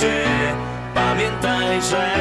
się Pamiętaj, że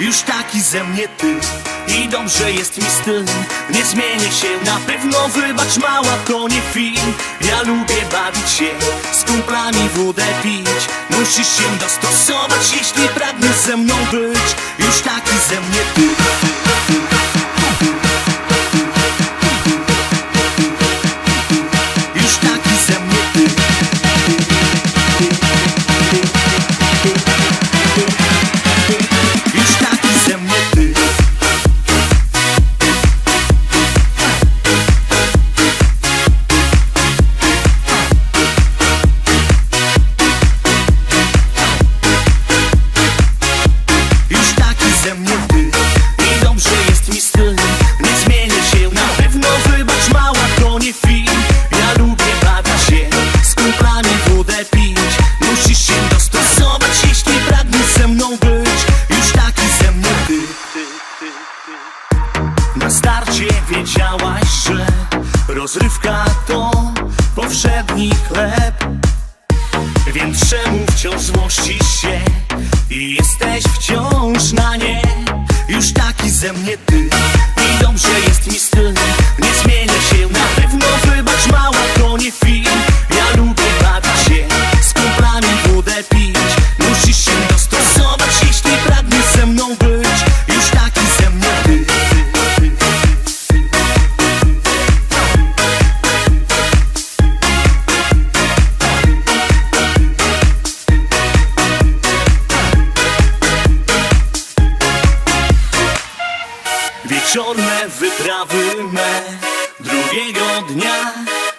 Już taki ze mnie ty. I dobrze jest mi styl. Nie zmienię się na pewno Wybacz mała to nie film. Ja lubię bawić się Z kumplami wódę pić. Musisz się dostosować Jeśli pragniesz ze mną być. Już taki ze mnie ty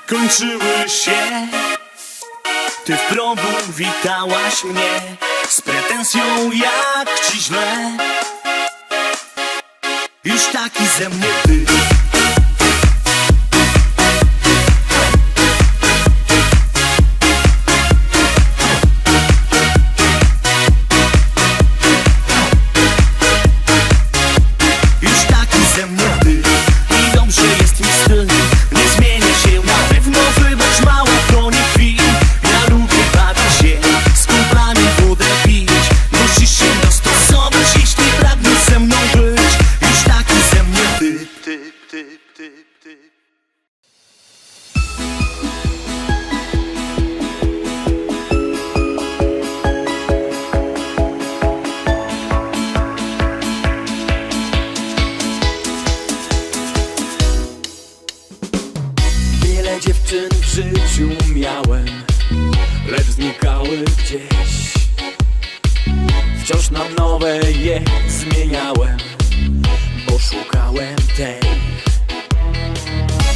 kończyły się. Ty w progu witałaś mnie z pretensją jak ci źle. Już taki ze mnie ty Dziewczyn w życiu miałem Lecz znikały gdzieś. Wciąż na nowe je zmieniałem Bo szukałem tej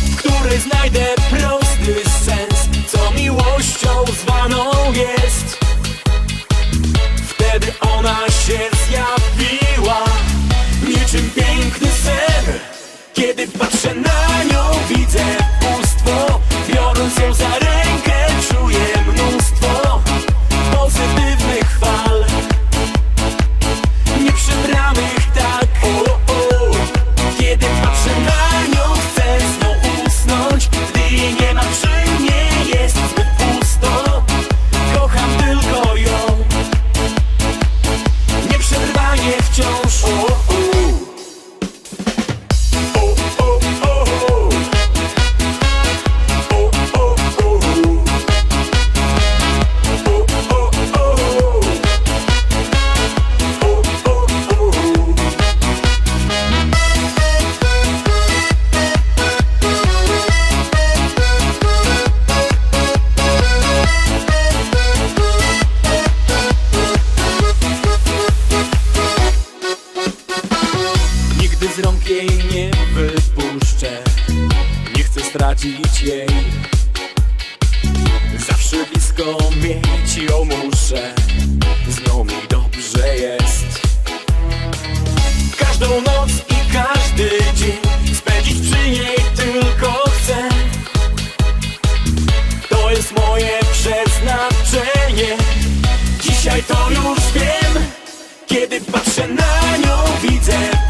W której znajdę prosty sens. Co miłością zwaną jest. Wtedy ona się zjawiła. Niczym piękny sen Kiedy patrzę stracić jej. Zawsze blisko mieć ją muszę. Z nią mi dobrze jest. Każdą noc i każdy dzień Spędzić przy niej tylko chcę. To jest moje przeznaczenie. Dzisiaj to już wiem. Kiedy patrzę na nią widzę